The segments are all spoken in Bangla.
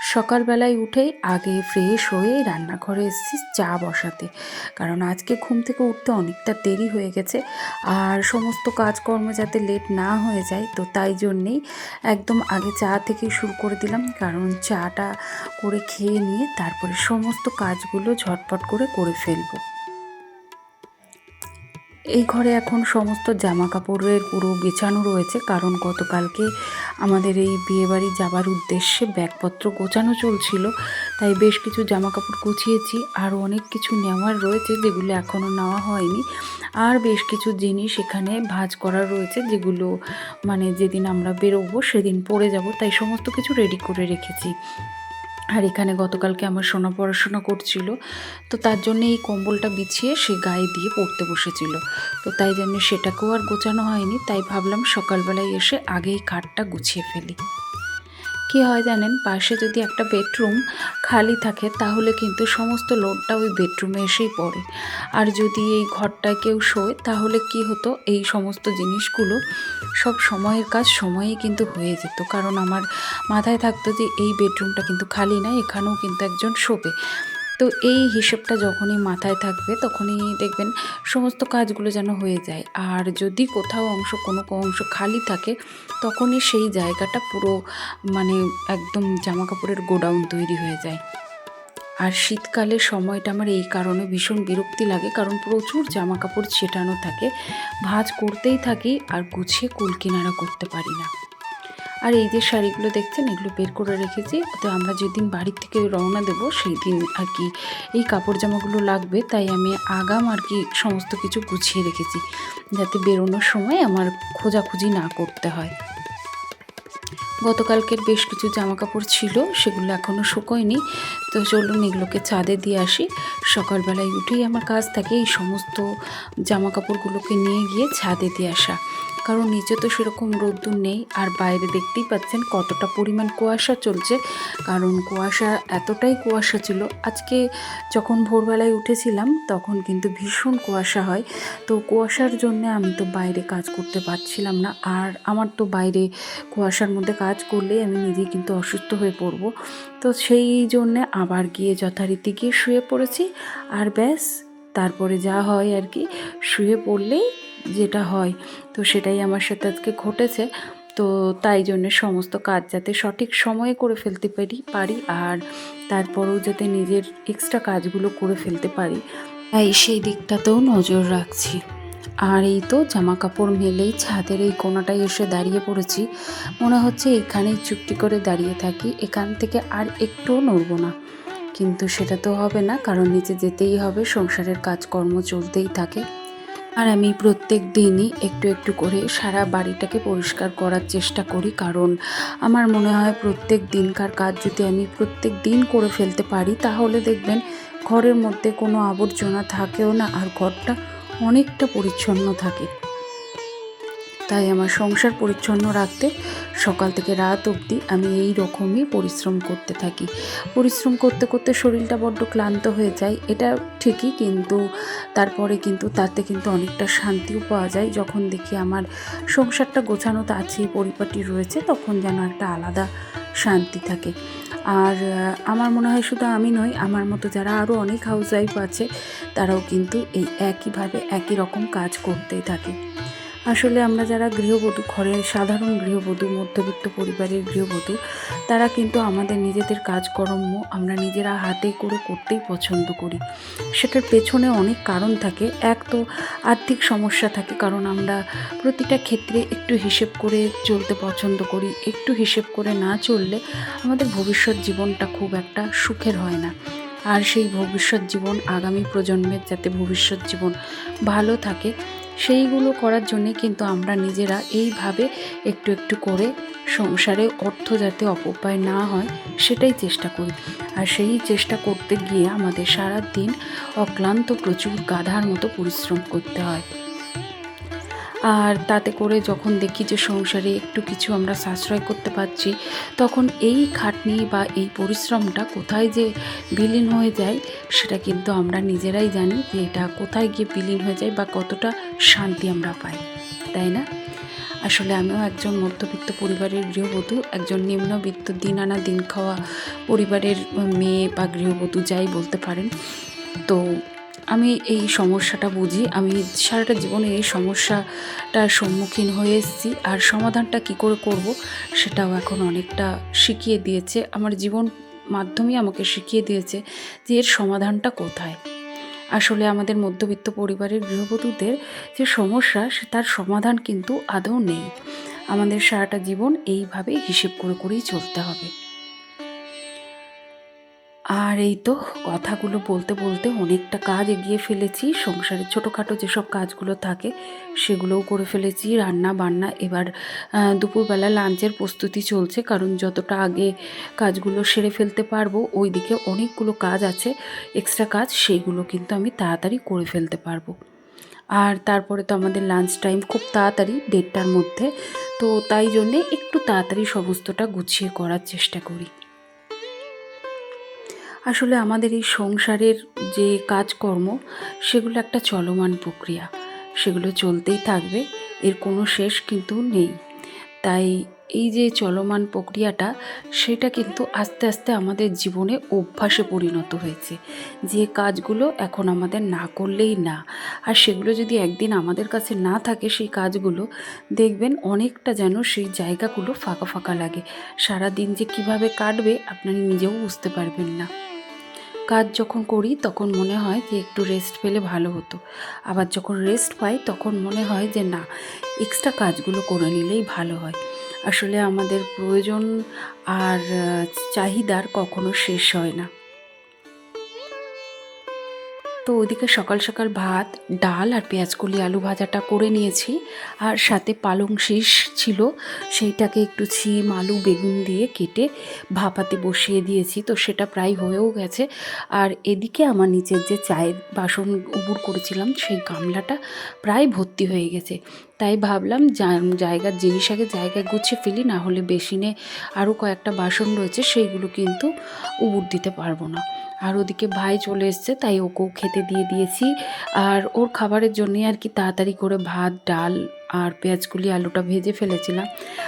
সকালবেলায় উঠে আগে ফ্রেশ হয়ে রান্নাঘরে এসেছি চা বসাতে। কারণ আজকে ঘুম থেকে উঠতে অনেকটা দেরি হয়ে গেছে আর সমস্ত কাজকর্ম যাতে লেট না হয়ে যায়, তো তাই জন্যেই একদম আগে চা থেকে শুরু করে দিলাম। কারণ চাটা করে খেয়ে নিয়ে তারপরে সমস্ত কাজগুলো ঝটপট করে করে ফেলব। এই ঘরে এখন সমস্ত জামা কাপড়ের পুরো বেছানো রয়েছে, কারণ গতকালকে আমাদের এই বিয়েবাড়ি যাবার উদ্দেশ্যে ব্যাগপত্র গোছানো চলছিল, তাই বেশ কিছু জামা কাপড় গুছিয়েছি আর অনেক কিছু নেওয়ার রয়েছে যেগুলো এখনও নেওয়া হয়নি। আর বেশ কিছু জিনিস এখানে ভাজ করা রয়েছে যেগুলো মানে যেদিন আমরা বেরোবো সেদিন পরে যাব, তাই সমস্ত কিছু রেডি করে রেখেছি। আর এখানে গতকালকে আমার সোনা পড়াশোনা করছিল, তো তার জন্য এই কম্বলটা বিছিয়ে সে গায়ে দিয়ে পড়তে বসেছিল। তো তাই জন্য সেটাকেও আর গোছানো হয়নি, তাই ভাবলাম সকালবেলায় এসে আগেই খাটটা গুছিয়ে ফেলি। কি হয় জানেন? পাশে যদি একটা বেডরুম খালি থাকে, তাহলে কিন্তু সমস্ত লোডটা ওই বেডরুমে এসেই পড়ে। আর যদি এই ঘরটায় কেউ শোয়, তাহলে কি হতো? এই সমস্ত জিনিসগুলো সব সময়ের কাজ সময়েই কিন্তু হয়ে যেত। কারণ আমার মাথায় থাকতো যে, এই বেডরুমটা কিন্তু খালি না, এখানেও কিন্তু একজন শোবে। তো এই হিসেবটা যখনই মাথায় থাকবে, তখনই দেখবেন সমস্ত কাজগুলো যেন হয়ে যায়। আর যদি কোথাও অংশ কোনো অংশ খালি থাকে, তখনই সেই জায়গাটা পুরো মানে একদম জামা কাপড়ের গোডাউন তৈরি হয়ে যায়। আর শীতকালে সময়টা আমার এই কারণে ভীষণ বিরক্তি লাগে, কারণ প্রচুর জামা কাপড় ছেটানো থাকে। ভাঁজ করতেই থাকি আর গুছিয়ে কুল কিনারা করতে পারি না। আর এই যে শাড়িগুলো দেখছেন, এগুলো বের করে রেখেছি। তো আমরা যেদিন বাড়ির থেকে রওনা দেবো সেই দিন আর কি এই কাপড় জামাগুলো লাগবে, তাই আমি আগাম আর কি সমস্ত কিছু গুছিয়ে রেখেছি, যাতে বেরোনোর সময় আমার খোঁজাখুঁজি না করতে হয়। গতকালকের বেশ কিছু জামা কাপড় ছিল, সেগুলো এখনও শুকোয়নি। তো চলুন এগুলোকে চাঁদে দিয়ে আসি। সকালবেলায় উঠেই আমার কাজ থাকে এই সমস্ত জামা কাপড়গুলোকে নিয়ে গিয়ে ছাদে দিয়ে আসা। কারণ নিচে তো সেরকম রোদ্দুর নেই, আর বাইরে দেখতেই পাচ্ছেন কতটা পরিমাণ কুয়াশা চলছে। কারণ কুয়াশা, এতটাই কুয়াশা ছিল। আজকে যখন ভোরবেলায় উঠেছিলাম, তখন কিন্তু ভীষণ কুয়াশা হয়। তো কুয়াশার জন্য আমি তো বাইরে কাজ করতে পারছিলাম না। আর আমার তো বাইরে কুয়াশার মধ্যে কাজ করলে আমি নিজেই কিন্তু অসুস্থ হয়ে পড়ব। তো সেই জন্যে আবার গিয়ে যথারীতি গিয়ে শুয়ে পড়েছি। আর ব্যাস, তারপরে যা হয় আর কি, শুয়ে পড়লেই যেটা হয়, তো সেটাই আমার সাথে আজকে ঘটেছে। তো তাই জন্য সমস্ত কাজ যাতে সঠিক সময়ে করে ফেলতে পারি পারি আর তারপরেও যাতে নিজের এক্সট্রা কাজগুলো করে ফেলতে পারি। তাই সেই দিকটাতেও নজর রাখছি। আর এই তো জামা কাপড় মেলেই ছাদের এই কোনাটায় এসে দাঁড়িয়ে পড়েছি। মনে হচ্ছে এখানেই চুক্তি করে দাঁড়িয়ে থাকি, এখান থেকে আর একটুও নড়ব না। কিন্তু সেটা তো হবে না, কারণ নিচে যেতেই হবে, সংসারের কাজকর্ম চলতেই থাকে। আর আমি প্রত্যেক দিনই একটু একটু করে সারা বাড়িটাকে পরিষ্কার করার চেষ্টা করি, কারণ আমার মনে হয় প্রত্যেক দিনকার কাজ যদি আমি প্রত্যেক দিন করে ফেলতে পারি, তাহলে দেখবেন ঘরের মধ্যে কোনো আবর্জনা থাকেও না আর ঘরটা অনেকটা পরিচ্ছন্ন থাকে। তাই আমার সংসার পরিচ্ছন্ন রাখতে সকাল থেকে রাত অবধি আমি এই রকমই পরিশ্রম করতে থাকি। পরিশ্রম করতে করতে শরীরটা বড্ড ক্লান্ত হয়ে যায়, এটা ঠিকই কিন্তু তারপরে কিন্তু তাতে কিন্তু অনেকটা শান্তিও পাওয়া যায়। যখন দেখি আমার সংসারটা গোছানো আছে পরিপাটি রয়েছে, তখন যেন একটা আলাদা শান্তি থাকে। আর আমার মনে হয় শুধু আমি নই, আমার মতো যারা আরও অনেক হাউস ওয়াইফ আছে, তারাও কিন্তু এই একইভাবে একই রকম কাজ করতেই থাকে। আসলে আমরা যারা গৃহবধূ ঘরের সাধারণ গৃহবধূ, মধ্যবিত্ত পরিবারের গৃহবধূ, তারা কিন্তু আমাদের নিজেদের কাজকর্ম আমরা নিজেরা হাতে করে করতেই পছন্দ করি। সেটার পেছনে অনেক কারণ থাকে। এক তো আর্থিক সমস্যা থাকে, কারণ আমরা প্রতিটা ক্ষেত্রে একটু হিসেব করে চলতে পছন্দ করি। একটু হিসেব করে না চললে আমাদের ভবিষ্যৎ জীবনটা খুব একটা সুখের হয় না। আর সেই ভবিষ্যৎ জীবন, আগামী প্রজন্মের যাতে ভবিষ্যৎ জীবন ভালো থাকে সেইগুলো করার জন্যে কিন্তু আমরা নিজেরা এইভাবে একটু একটু করে সংসারে অর্থ যাতে অপব্যয় না হয়, সেটাই চেষ্টা করি। আর সেই চেষ্টা করতে গিয়ে আমাদের সারা দিন অক্লান্ত প্রচুর গাধার মতো পরিশ্রম করতে হয়। আর তাতে করে যখন দেখি যে সংসারে একটু কিছু আমরা সাশ্রয় করতে পারছি, তখন এই খাটনি বা এই পরিশ্রমটা কোথায় যে বিলীন হয়ে যায়, সেটা কিন্তু আমরা নিজেরাই জানি যে এটা কোথায় গিয়ে বিলীন হয়ে যায় বা কতটা শান্তি আমরা পাই, তাই না? আসলে আমিও একজন মধ্যবিত্ত পরিবারের গৃহবধূ, একজন নিম্নবিত্ত দিন আনা দিন খাওয়া পরিবারের মেয়ে বা গৃহবধূ যাই বলতে পারেন, তো আমি এই সমস্যাটা বুঝি। আমি সারাটা জীবনে এই সমস্যাটার সম্মুখীন হয়ে এসেছি। আর সমাধানটা কি করে করব সেটাও এখন অনেকটা শিখিয়ে দিয়েছে। আমার জীবন মাধ্যমেই আমাকে শিখিয়ে দিয়েছে যে এর সমাধানটা কোথায়। আসলে আমাদের মধ্যবিত্ত পরিবারের গৃহবধূদের যে সমস্যা, সে তার সমাধান কিন্তু আদৌ নেই। আমাদের সারাটা জীবন এইভাবে হিসেব করে করেই চলতে হবে। আর এই তো কথাগুলো বলতে বলতে অনেকটা কাজ এগিয়ে ফেলেছি। সংসারের ছোটোখাটো যেসব কাজগুলো থাকে, সেগুলোও করে ফেলেছি। রান্না বান্না, এবার দুপুরবেলা লাঞ্চের প্রস্তুতি চলছে, কারণ যতটা আগে কাজগুলো সেরে ফেলতে পারব, ওইদিকে অনেকগুলো কাজ আছে এক্সট্রা কাজ, সেইগুলো কিন্তু আমি তাড়াতাড়ি করে ফেলতে পারব। আর তারপরে তো আমাদের লাঞ্চ টাইম খুব তাড়াতাড়ি, দেড়টার মধ্যে, তো তাই জন্যে একটু তাড়াতাড়ি সমস্তটা গুছিয়ে করার চেষ্টা করি। আসলে আমাদের এই সংসারের যে কাজকর্ম, সেগুলো একটা চলমান প্রক্রিয়া। সেগুলো চলতেই থাকবে, এর কোনো শেষ কিন্তু নেই। তাই এই যে চলমান প্রক্রিয়াটা, সেটা কিন্তু আস্তে আস্তে আমাদের জীবনে অভ্যাসে পরিণত হয়েছে। যে কাজগুলো এখন আমাদের না করলেই না। আর সেগুলো যদি একদিন আমাদের কাছে না থাকে সেই কাজগুলো, দেখবেন অনেকটা যেন সেই জায়গাগুলো ফাঁকা ফাঁকা লাগে। সারা দিন যে কীভাবে কাটবে, আপনারা নিজেও বুঝতে পারবেন না। কাজ যখন করি, তখন মনে হয় যে একটু রেস্ট পেলে ভালো হতো। আবার যখন রেস্ট পাই, তখন মনে হয় যে না এক্সট্রা কাজগুলো করে নিলেই ভালো হয়। আসলে আমাদের প্রয়োজন আর চাহিদার কখনো শেষ হয় না। তো ওইদিকে সকাল সকাল ভাত, ডাল আর পেঁয়াজকলি আলু ভাজাটা করে নিয়েছি। আর সাথে পালং শীষ ছিল, সেইটাকে একটু ছিম, আলু, বেগুন দিয়ে কেটে ভাপাতে বসিয়ে দিয়েছি। তো সেটা প্রায় হয়েও গেছে। আর এদিকে আমার নিচের যে চায়ের বাসন উবুর করেছিলাম, সেই গামলাটা প্রায় ভর্তি হয়ে গেছে। তাই ভাবলাম জায়গার জিনিস আগে জায়গায় গুছিয়ে ফেলি, না হলে বেসিনে আরও কয়েকটা বাসন রয়েছে, সেইগুলো কিন্তু উবুর দিতে পারব না। আর ওদিকে ভাই চলে এসছে, তাই ওকেও খেতে দিয়ে দিয়েছি। আর ওর খাবারের জন্যই আর কি তাড়াতাড়ি করে ভাত, ডাল আর পেঁয়াজগুলি, আলুটা ভেজে ফেলেছিলাম।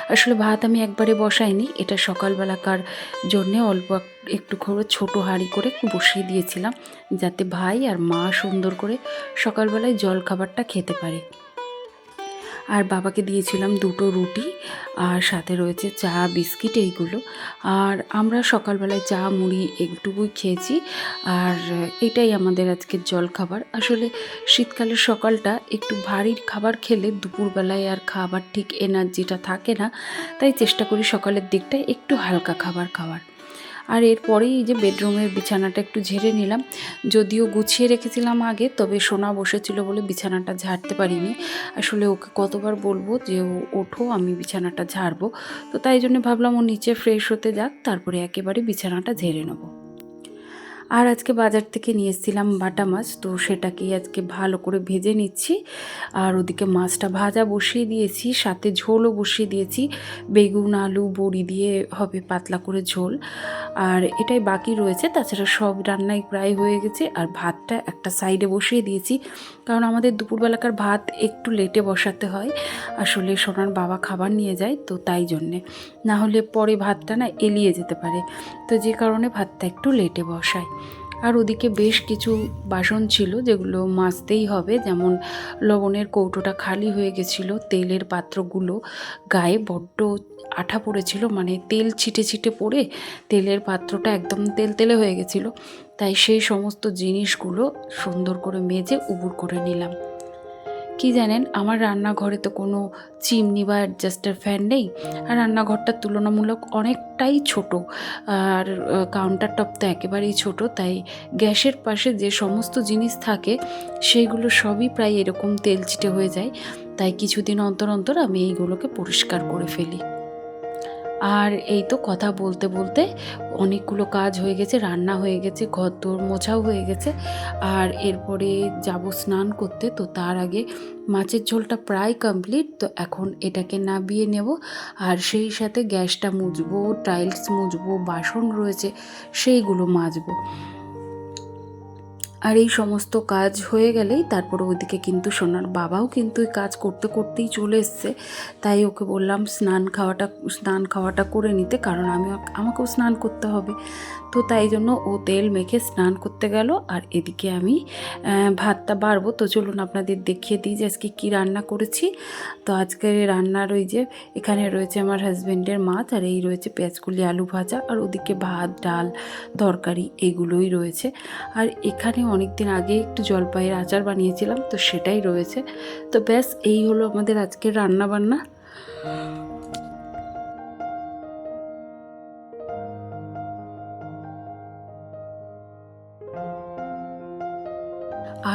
আসলে ভাত আমি একবারে বসাইনি, এটা সকালবেলাকার জন্যে অল্প এক- একটু করে ছোটো হাঁড়ি করে বসিয়ে দিয়েছিলাম, যাতে ভাই আর মা সুন্দর করে সকালবেলায় জল খাবারটা খেতে পারে। আর বাবাকে দিয়েছিলাম দুটো রুটি আর সাথে রয়েছে চা, বিস্কিট এইগুলো। আর আমরা সকালবেলায় চা, মুড়ি একটুকুই খেয়েছি। আর এটাই আমাদের আজকের জল খাবার আসলে শীতকালের সকালটা একটু ভারী খাবার খেলে দুপুরবেলায় আর খাবার ঠিক এনার্জিটা থাকে না। তাই চেষ্টা করি সকালের দিকটায় একটু হালকা খাবার খাওয়ার। আর এরপরেই যে বেডরুমের বিছানাটা একটু ঝেড়ে নিলাম। যদিও গুছিয়ে রেখেছিলাম আগে, তবে সোনা বসেছিল বলে বিছানাটা ঝাড়তে পারিনি। আসলে ওকে কতবার বলব যে, ও, ওঠো, আমি বিছানাটা ঝাড়বো। তো তাই জন্য ভাবলাম ও নিচে ফ্রেশ হতে যাক, তারপরে একেবারে বিছানাটা ঝেড়ে নেব। আর আজকে বাজার থেকে নিয়ে এসেছিলাম বাটা মাছ, তো সেটাকেই আজকে ভালো করে ভেজে নিচ্ছি। আর ওদিকে মাছটা ভাজা বসিয়ে দিয়েছি, সাথে ঝোলও বসিয়ে দিয়েছি। বেগুন, আলু, বড়ি দিয়ে হবে পাতলা করে ঝোল। আর এটাই বাকি রয়েছে। তাছাড়া সব রান্নাই প্রায় হয়ে গেছে। আর ভাতটা একটা সাইডে বসিয়ে দিয়েছি। কারণ আমাদের দুপুরবেলাকার ভাত একটু লেটে বসাতে হয়। আসলে সোনার বাবা খাবার নিয়ে যায় তো তাই জন্যে। না হলে পরে ভাতটা না এলিয়ে যেতে পারে। তো যে কারণে ভাতটা একটু লেটে বসাই। আর ওদিকে বেশ কিছু বাসন ছিল যেগুলো মাজতেই হবে। যেমন লবণের কৌটোটা খালি হয়ে গেছিল, তেলের পাত্রগুলো গায়ে বড্ড আঠা পড়েছিল মানে তেল ছিটে ছিটে পড়ে তেলের পাত্রটা একদম তেল তেলে হয়ে গেছিল। তাই সেই সমস্ত জিনিসগুলো সুন্দর করে মেজে উবুর করে নিলাম। কি জানেন, আমার রান্নাঘরে তো কোনো চিমনি বা অ্যাডজাস্টার ফ্যান নেই, আর রান্নাঘরটা তুলনামূলক অনেকটাই ছোট। আর কাউন্টার টপ তো একেবারেই ছোট, তাই গ্যাসের পাশে যে সমস্ত জিনিস থাকে, সেইগুলো সবই প্রায় এরকম তেল ছিটে হয়ে যায়। তাই কিছুদিন অন্তর অন্তর আমি এইগুলোকে পরিষ্কার করে ফেলি। আর এই তো কথা বলতে বলতে অনেকগুলো কাজ হয়ে গেছে, রান্না হয়ে গেছে ঘর দোর মোছাও হয়ে গেছে। আর এরপরে যাব স্নান করতে, তো তার আগে মাছের ঝোলটা প্রায় কমপ্লিট তো এখন এটাকে নাবিয়ে নেব। আর সেই সাথে গ্যাসটা মুজবো টাইলস মুজবো বাসন রয়েছে, সেইগুলো মাজবো। আর এই সমস্ত কাজ হয়ে গেলেই তারপরে ওইদিকে কিন্তু সোনার বাবাও কিন্তু এই কাজ করতে করতেই চলে এসছে। তাই ওকে বললাম, স্নান খাওয়াটা স্নান খাওয়াটা করে নিতে, কারণ আমি, আমাকেও স্নান করতে হবে। তো তাই জন্য ও তেল মেখে স্নান করতে গেল। আর এদিকে আমি ভাতটা বাড়বো। তো চলুন আপনাদের দেখিয়ে দিই যে আজকে কী রান্না করেছি। তো আজকে রান্নার ওই যে এখানে রয়েছে আমার হাজব্যান্ডের মাছ, আর এই রয়েছে পেঁয়াজকুলি, আলু ভাজা, আর ওদিকে ভাত, ডাল, তরকারি এগুলোই রয়েছে। আর এখানে অনেক দিন আগে একটু জলপাইয়ের আচার বানিয়েছিলাম, তো সেটাই রয়েছে। তো ব্যাস, এই হলো আমাদের আজকের রান্না বান্না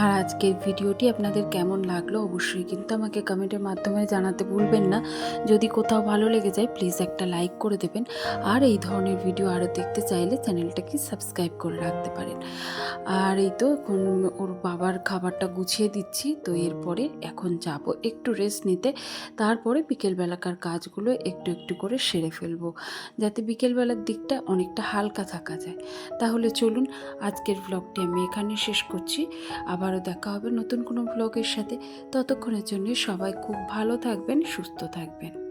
আর আজকের ভিডিওটি আপনাদের কেমন লাগল অবশ্যই কিন্তু আমাকে কমেন্টের মাধ্যমে জানাতে ভুলবেন না। যদি কোথাও ভালো লেগে যায় প্লিজ একটা লাইক করে দেবেন। আর এই ধরনের ভিডিও আরও দেখতে চাইলে চ্যানেলটাকে সাবস্ক্রাইব করে রাখতে পারেন। আর এই তো এখন ওর বাবার খাবারটা গুছিয়ে দিচ্ছি, তো এরপরে এখন যাব একটু রেস্ট নিতে। তারপরে বিকেলবেলাকার কাজগুলো একটু একটু করে সেরে ফেলব, যাতে বিকেলবেলার দিকটা অনেকটা হালকা থাকা যায়। তাহলে চলুন আজকের ব্লগটি আমি এখানে শেষ করছি। আবারও দেখা হবে নতুন কোনো ব্লগের সাথে ততক্ষণের জন্য সবাই খুব ভালো থাকবেন সুস্থ থাকবেন।